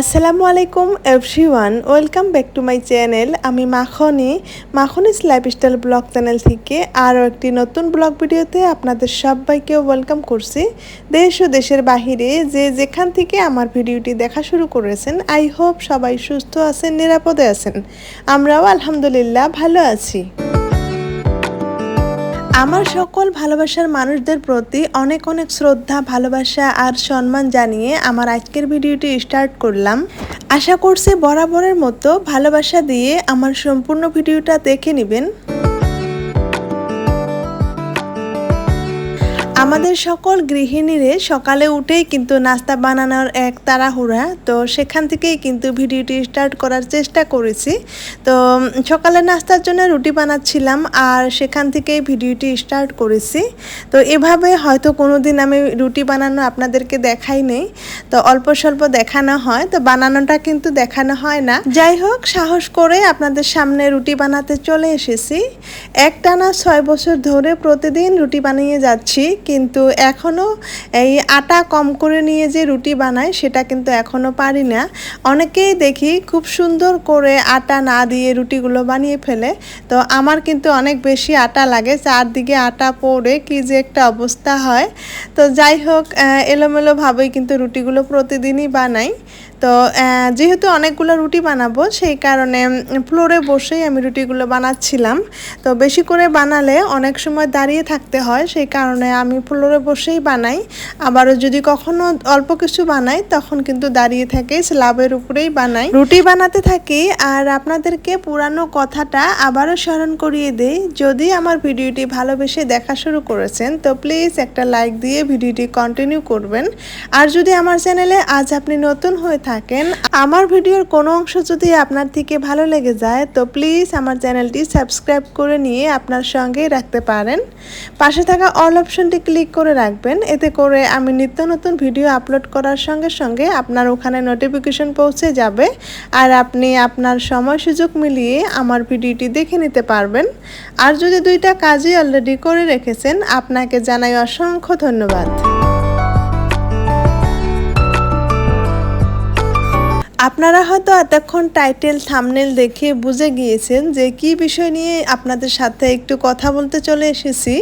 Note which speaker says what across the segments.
Speaker 1: আসসালামু আলাইকুম everyone welcome back to my channel আমি Makhni, Makhni's lifestyle blog channel থেকে আরও একটি নতুন ব্লগ ভিডিওতে আপনাদের সবাইকে ওয়েলকাম করছি। দেশ ও দেশের বাহিরে যে যেখান থেকে আমার ভিডিওটি দেখা শুরু করেছেন আই হোপ সবাই সুস্থ আছেন, নিরাপদে আছেন। আমরাও আলহামদুলিল্লাহ ভালো আছি। আমার সকল ভালোবাসার মানুষদের প্রতি অনেক অনেক শ্রদ্ধা, ভালোবাসা আর সম্মান জানিয়ে আমার আজকের ভিডিওটি স্টার্ট করলাম। আশা করছি বরাবরের মতো ভালোবাসা দিয়ে আমার সম্পূর্ণ ভিডিওটা দেখে নেবেন। আমাদের সকল গৃহিণীরে সকালে উঠেই কিন্তু নাস্তা বানানোর এক তাড়াহুড়া। তো সেখান থেকেই কিন্তু ভিডিওটি স্টার্ট করার চেষ্টা করেছি। তো সকালে নাস্তার জন্য রুটি বানাচ্ছিলাম আর সেখান থেকেই ভিডিওটি স্টার্ট করেছি। তো এভাবে হয়তো কোনো দিন আমি রুটি বানানো আপনাদেরকে দেখাই নেই। তো অল্প স্বল্প দেখানো হয়। তো বানানোটা কিন্তু দেখানো হয় না। যাই হোক, সাহস করে আপনাদের সামনে রুটি বানাতে চলে এসেছি। একটানা ছয় বছর ধরে প্রতিদিন রুটি বানিয়ে যাচ্ছি। কিন্তু এখনও এই আটা কম করে নিয়ে যে রুটি বানায়, সেটা কিন্তু এখনও পারি না। অনেকেই দেখি খুব সুন্দর করে আটা না দিয়ে রুটিগুলো বানিয়ে ফেলে। তো আমার কিন্তু অনেক বেশি আটা লাগে, চারদিকে আটা পড়ে কি যে একটা অবস্থা হয়। তো যাই হোক এলোমেলোভাবেই কিন্তু রুটিগুলো প্রতিদিনই বানাই। তো যেহেতু অনেকগুলো রুটি বানাবো, সেই কারণে ফ্লোরে বসেই আমি রুটিগুলো বানাচ্ছিলাম। তো বেশি করে বানালে অনেক সময় দাঁড়িয়ে থাকতে হয়, সেই কারণে আমি ফ্লোরে বসেই বানাই। আবারও যদি কখনো অল্প কিছু বানাই, তখন কিন্তু দাঁড়িয়ে থাকে স্ল্যাবের উপরেই বানাই। রুটি বানাতে থাকি, আর আপনাদেরকে পুরানো কথাটা আবারও স্মরণ করিয়ে দেই, যদি আমার ভিডিওটি ভালোবেসে দেখা শুরু করেছেন, তো প্লিজ একটা লাইক দিয়ে ভিডিওটি কন্টিনিউ করবেন। আর যদি আমার চ্যানেলে আজ আপনি নতুন হয়ে থাকেন। আমার ভিডিওর কোনো অংশ যদি আপনার থেকে ভালো লেগে যায়, তো প্লিজ আমার চ্যানেলটি সাবস্ক্রাইব করে নিয়ে আপনার সঙ্গেই রাখতে পারেন। পাশে থাকা অল অপশনটি ক্লিক করে রাখবেন। এতে করে আমি নিত্য নতুন ভিডিও আপলোড করার সঙ্গে সঙ্গে আপনার ওখানে নোটিফিকেশন পৌঁছে যাবে আর আপনি আপনার সময় সুযোগ মিলিয়ে আমার ভিডিওটি দেখে নিতে পারবেন। আর যদি দুইটা কাজই অলরেডি করে রেখেছেন, আপনাকে জানাই অসংখ্য ধন্যবাদ। আপনারা হয়তো এতক্ষণ টাইটেল থামনেল দেখে বুঝে গিয়েছেন যে কি বিষয় নিয়ে আপনাদের সাথে একটু কথা বলতে চলে এসেছি।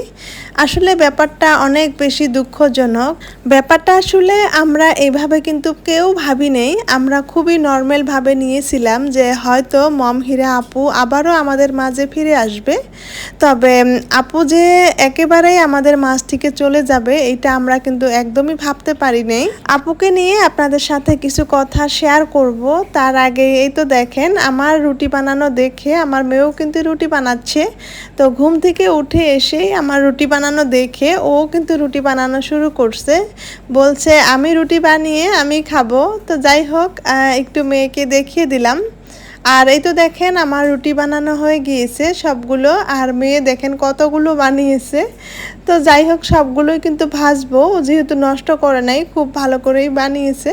Speaker 1: আসলে ব্যাপারটা অনেক বেশি দুঃখজনক। ব্যাপারটা আসলে আমরা এইভাবে কিন্তু কেউ ভাবি নেই। আমরা খুবই নর্মালভাবে নিয়েছিলাম যে হয়তো মম, হিরা, আপু আবারও আমাদের মাঝে ফিরে আসবে। তবে আপু যে একেবারেই আমাদের মাঝ থেকে চলে যাবে, এটা আমরা কিন্তু একদমই ভাবতে পারি নেই। আপুকে নিয়ে আপনাদের সাথে কিছু কথা শেয়ার করব। তার আগে এই তো দেখেন, আমার রুটি বানানো দেখে আমার মেয়েও কিন্তু রুটি বানাচ্ছে। তো ঘুম থেকে উঠে এসেই আমার রুটি বানানো দেখে ও কিন্তু রুটি বানানো শুরু করছে। বলছে, আমি রুটি বানিয়ে আমি খাব। তো যাই হোক একটু মেয়েকে দেখিয়ে দিলাম। আর এই তো দেখেন আমার রুটি বানানো হয়ে গিয়েছে সবগুলো, আর মেয়ে দেখেন কতগুলো বানিয়েছে। তো যাই হোক, সবগুলোই কিন্তু ভাজবো যেহেতু নষ্ট করে নাই, খুব ভালো করেই বানিয়েছে।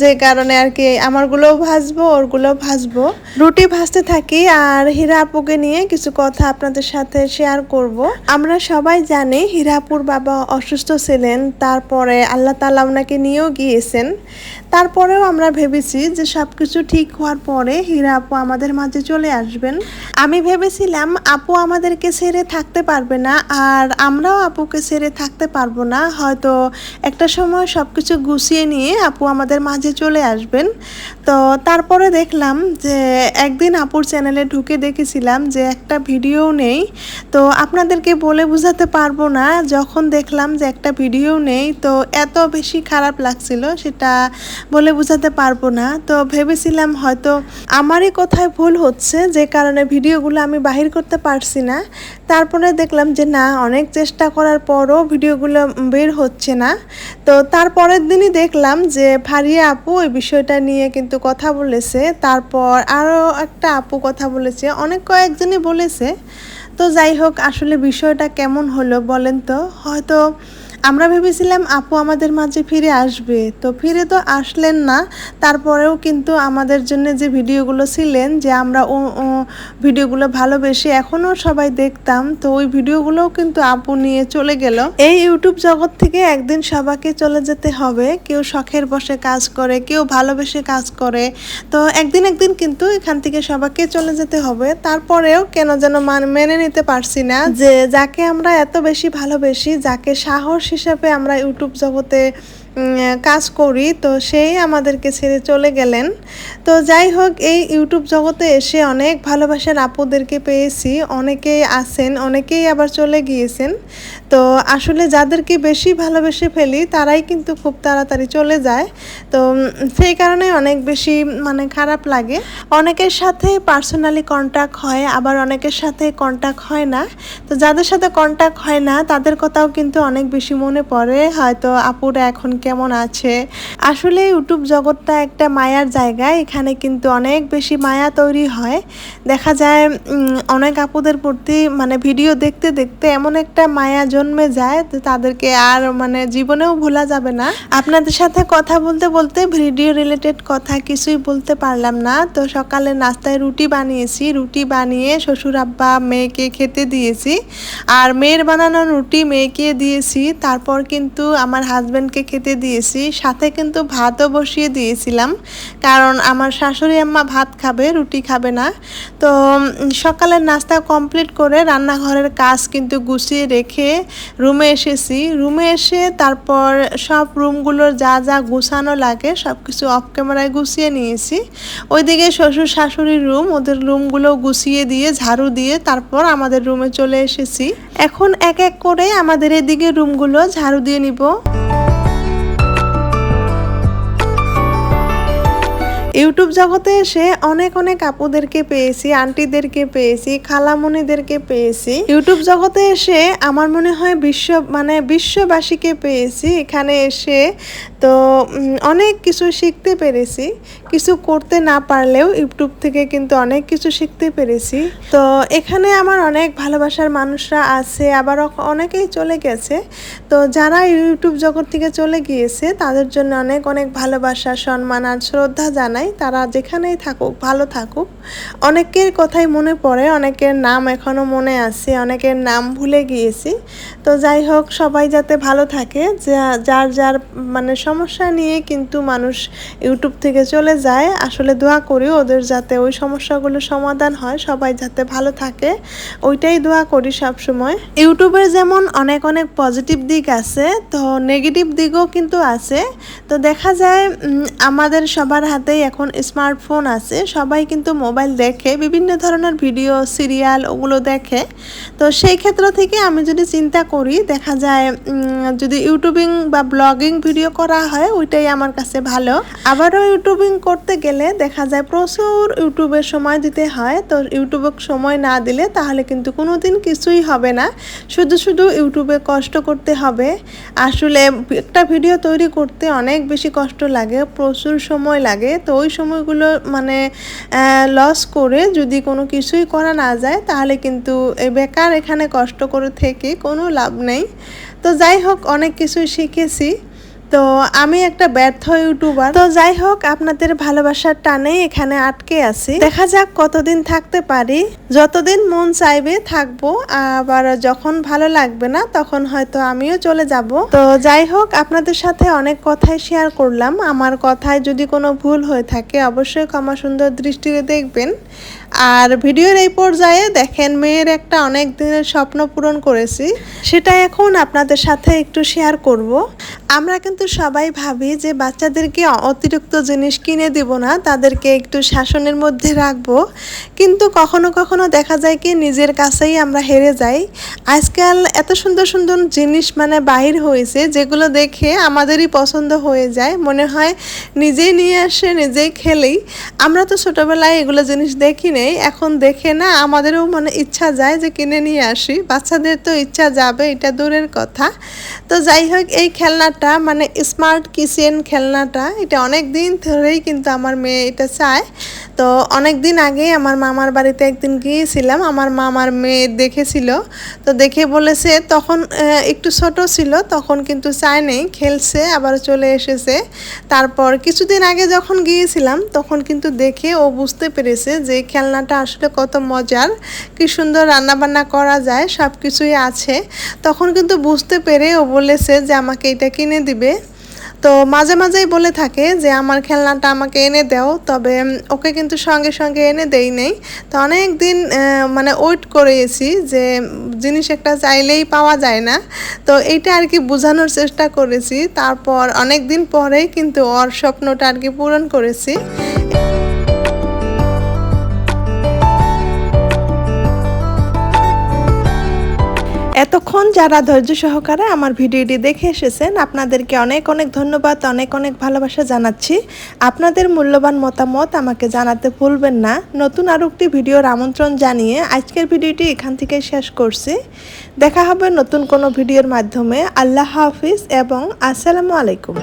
Speaker 1: যে কারণে আর কি আমারগুলোও ভাজবো, ওরগুলোও ভাজবো। রুটি ভাজতে থাকি, আর হীরা আপুকে নিয়ে কিছু কথা আপনাদের সাথে শেয়ার করব। আমরা সবাই জানি হীরাপুর বাবা অসুস্থ ছিলেন, তারপরে আল্লাহ তালা ওনাকে নিয়েও গিয়েছেন। তারপরেও আমরা ভেবেছি যে সব কিছু ঠিক হওয়ার পরে হীরা আপু আমাদের মাঝে চলে আসবেন। আমি ভেবেছিলাম আপু আমাদেরকে ছেড়ে থাকতে পারবে না, আর আমরাও আপুকে ছেড়ে থাকতে পারব না। হয়তো একটা সময় সব কিছু গুছিয়ে নিয়ে আপু আমাদের মাঝে চলে আসবেন। তো তারপরে দেখলাম যে একদিন আপুর চ্যানেলে ঢুকে দেখেছিলাম যে একটা ভিডিও নেই। তো আপনাদেরকে বলে বুঝাতে পারব না, যখন দেখলাম যে একটা ভিডিও নেই, তো এত বেশি খারাপ লাগছিল সেটা বলে বুঝাতে পারব না। তো ভেবেছিলাম হয়তো আমারই কোথায় ভুল হচ্ছে, যে কারণে ভিডিওগুলো আমি বাহির করতে পারছি না। তারপরে দেখলাম যে না, অনেক চেষ্টা করার পরও ভিডিওগুলো বের হচ্ছে না। তো তারপরের দিনই দেখলাম যে ফারিয়া আপু ওই বিষয়টা নিয়ে কিন্তু কথা বলেছে। তারপর আরও একটা আপু কথা বলেছে, অনেক কয়েকজনই বলেছে। তো যাই হোক, আসলে বিষয়টা কেমন হলো বলেন তো? হয়তো আমরা ভেবেছিলাম আপু আমাদের মাঝে ফিরে আসবে। তো ফিরে তো আসলেন না। তারপরেও কিন্তু আমাদের জন্য যে ভিডিওগুলো ছিলেন, যে আমরা ভিডিওগুলো ভালোবেসে এখনও সবাই দেখতাম, তো ওই ভিডিওগুলোও কিন্তু আপু নিয়ে চলে গেল। এই ইউটিউব জগৎ থেকে একদিন সবাইকে চলে যেতে হবে। কেউ শখের বসে কাজ করে, কেউ ভালোবেসে কাজ করে। তো একদিন একদিন কিন্তু এখান থেকে সবাইকে চলে যেতে হবে। তারপরেও কেন যেন মেনে নিতে পারছি না যে যাকে আমরা এত বেশি ভালোবেসি, যাকে সাহস হিসাবে আমরা ইউটিউব জগতে কাজ করি, তো সেই আমাদেরকে ছেড়ে চলে গেলেন। তো যাই হোক, এই ইউটিউব জগতে এসে অনেক ভালোবাসার আপুদেরকে পেয়েছি, অনেকেই আছেন, অনেকেই আবার চলে গিয়েছেন। তো আসলে যাদেরকে বেশি ভালোবেসে ফেলি, তারাই কিন্তু খুব তাড়াতাড়ি চলে যায়। তো সেই কারণে অনেক বেশি মানে খারাপ লাগে। অনেকের সাথে পার্সোনালি কন্ট্যাক্ট হয়, আবার অনেকের সাথে কন্ট্যাক্ট হয় না। তো যাদের সাথে কন্ট্যাক্ট হয় না, তাদের কথাও কিন্তু অনেক বেশি মনে পড়ে। হয়তো আপুরা এখন কেমন আছে? আসলে ইউটিউব জগৎটা একটা মায়ার জায়গা, এখানে কিন্তু অনেক বেশি মায়া তৈরি হয়। দেখা যায় অনেক আপুদের প্রতি মানে ভিডিও দেখতে দেখতে এমন একটা মায়া জন্মে যায় তাদেরকে আর মানে জীবনেও ভোলা যাবে না। আপনাদের সাথে কথা বলতে বলতে ভিডিও রিলেটেড কথা কিছুই বলতে পারলাম না। তো সকালে নাস্তায় রুটি বানিয়েছি, রুটি বানিয়ে শ্বশুর আব্বা মেয়েকে খেতে দিয়েছি। আর মেয়ের বানানো রুটি মেয়েকে দিয়েছি। তারপর কিন্তু আমার হাজব্যান্ডকে খেতে দিয়েছি, সাথে কিন্তু ভাতও বসিয়ে দিয়েছিলাম। কারণ আমার শাশুড়ি আম্মা ভাত খাবে, রুটি খাবে না। তো সকালের নাস্তা কমপ্লিট করে রান্নাঘরের কাজ কিন্তু গুছিয়ে রেখে রুমে এসেছি। রুমে এসে তারপর সব রুমগুলোর যা যা গুছানো লাগে সব কিছু অফ ক্যামেরায় গুছিয়ে নিয়েছি। ওইদিকে শ্বশুর শাশুড়ির রুম, ওদের রুমগুলো গুছিয়ে দিয়ে, ঝাড়ু দিয়ে তারপর আমাদের রুমে চলে এসেছি। এখন এক এক করে আমাদের এদিকে রুমগুলো ঝাড়ু দিয়ে নিব। ইউটিউব জগতে এসে অনেক অনেক আপুদেরকে পেয়েছি, আন্টিদেরকে পেয়েছি খালামণিদেরকে পেয়েছি। ইউটিউব জগতে এসে আমার মনে হয় বিশ্ব মানে বিশ্ববাসীকে পেয়েছি। এখানে এসে তো অনেক কিছু শিখতে পেরেছি। কিছু করতে না পারলেও ইউটিউব থেকে কিন্তু অনেক কিছু শিখতে পেরেছি। তো, এখানে আমার অনেক ভালোবাসার মানুষরা আছে, আবার অনেকেই চলে গেছে। তো, যারা ইউটিউব জগৎ থেকে চলে গিয়েছে, তাদের জন্য অনেক অনেক ভালোবাসা, সম্মান আর শ্রদ্ধা জানাই। তারা যেখানেই থাকুক, ভালো থাকুক। অনেকের কথাই মনে পড়ে, অনেকের নাম এখনও মনে আছে, অনেকের নাম ভুলে গিয়েছি। তো, যাই হোক, সবাই যাতে ভালো থাকে, যা- যার যার মানে সমস্যা নিয়ে কিন্তু মানুষ ইউটিউব থেকে চলে যায়। আসলে দোয়া করি ওদের যাতে ওই সমস্যাগুলো সমাধান হয়, সবাই যাতে ভালো থাকে। ওইটাই দোয়া করি সব সময় ইউটিউবের যেমন অনেক অনেক পজিটিভ দিক আছে, তো নেগেটিভ দিকও কিন্তু আছে। তো দেখা যায় আমাদের সবার হাতেই এখন স্মার্টফোন আছে। সবাই কিন্তু মোবাইল দেখে, বিভিন্ন ধরনের ভিডিও সিরিয়াল ওগুলো দেখে। তো সেই ক্ষেত্র থেকে আমি যদি চিন্তা করি, দেখা যায় যদি ইউটিউবিং বা ব্লগিং ভিডিও করা হয়, ওইটাই আমার কাছে ভালো। আবারও ইউটিউবিং করতে গেলে দেখা যায় প্রচুর ইউটিউবে সময় দিতে হয়। তো ইউটিউবে সময় না দিলে তাহলে কিন্তু কোনোদিন কিছুই হবে না। শুধু শুধু ইউটিউবে কষ্ট করতে হবে। আসলে একটা ভিডিও তৈরি করতে অনেক বেশি কষ্ট লাগে, প্রচুর সময় লাগে। তো ওই সময়গুলো মানে লস করে যদি কোনো কিছুই করা না যায়, তাহলে কিন্তু বেকার এখানে কষ্ট করে থেকে কোনো লাভ নেই। তো যাই হোক, অনেক কিছুই শিখেছি। তো আমি একটা ব্যর্থ ইউটিউবার। তো যাই হোক, আপনাদের ভালোবাসার টানে এখানে আটকে আছি। দেখা যাক কতদিন থাকতে পারি। যতদিন মন চাইবে থাকব, আবার যখন ভালো লাগবে না, তখন হয়তো আমিও চলে যাব। তো যাই হোক, আপনাদের সাথে অনেক কথাই শেয়ার করলাম। আমার কথায় যদি কোনো ভুল হয়ে থাকে, অবশ্যই ক্ষমা সুন্দর দৃষ্টিতে দেখবেন। আর ভিডিওর এই পর্যায়ে দেখেন, মেয়ের একটা অনেক দিনের স্বপ্ন পূরণ করেছি। সেটা এখন আপনাদের সাথে একটু শেয়ার করব। আমরা কিন্তু সবাই ভাবি যে বাচ্চাদেরকে অতিরিক্ত জিনিস কিনে দিব না, তাদেরকে একটু শাসনের মধ্যে রাখব। কিন্তু কখনো কখনো দেখা যায় কি নিজের কাছেই আমরা হেরে যাই। আজকাল এত সুন্দর সুন্দর জিনিস মানে বাহির হয়েছে, যেগুলো দেখে আমাদেরই পছন্দ হয়ে যায়। মনে হয় নিজেই নিয়ে আসে, নিজেই খেলেই আমরা তো ছোটোবেলায় এগুলো জিনিস দেখি নেই, এখন দেখে না, আমাদেরও মানে ইচ্ছা যায় যে কিনে নিয়ে আসি। বাচ্চাদের তো ইচ্ছা যাবে, এটা দূরের কথা। তো যাই হোক, এই খেলনাটা মানে স্মার্ট কিচেন খেলনাটা, এটা অনেক দিন ধরেই কিন্তু আমার মেয়ে এটা চায়। তো অনেক দিন আগে আমার মামার বাড়িতে একদিন গিয়েছিলাম, আমার মামার মেয়ে দেখেছিল। তো দেখে বলেছে, তখন একটু ছোট ছিল, তখন কিন্তু চায় নেই, খেলছে, আবার চলে এসেছে। তারপর কিছুদিন আগে যখন গিয়েছিলাম, তখন কিন্তু দেখে ও বুঝতে পেরেছে যে খেলনাটা আসলে কত মজার, কি সুন্দর রান্নাবান্না করা যায় সব কিছুই আছে। তখন কিন্তু বুঝতে পেরে ও বলেছে যে আমাকে এটা কিনে দিবে। তো মাঝে মাঝেই বলে থাকে যে, আমার খেলনাটা আমাকে এনে দাও। তবে ওকে কিন্তু সঙ্গে সঙ্গে এনে দেই নেই। তো অনেক দিন মানে ওয়েট করেছি যে, জিনিস একটা চাইলেই পাওয়া যায় না। তো এইটা আর কি বোঝানোর চেষ্টা করেছি। তারপর অনেক দিন পরেই কিন্তু ওর স্বপ্নটা আর কি পূরণ করেছি। এতক্ষণ যারা ধৈর্য সহকারে আমার ভিডিওটি দেখে এসেছেন, আপনাদেরকে অনেক অনেক ধন্যবাদ, অনেক অনেক ভালোবাসা জানাচ্ছি। আপনাদের মূল্যবান মতামত আমাকে জানাতে ভুলবেন না। নতুন আরও একটি ভিডিওর আমন্ত্রণ জানিয়ে আজকের ভিডিওটি এখান থেকে শেষ করছি। দেখা হবে নতুন কোনো ভিডিওর মাধ্যমে। আল্লাহ হাফিজ এবং আসসালামু আলাইকুম।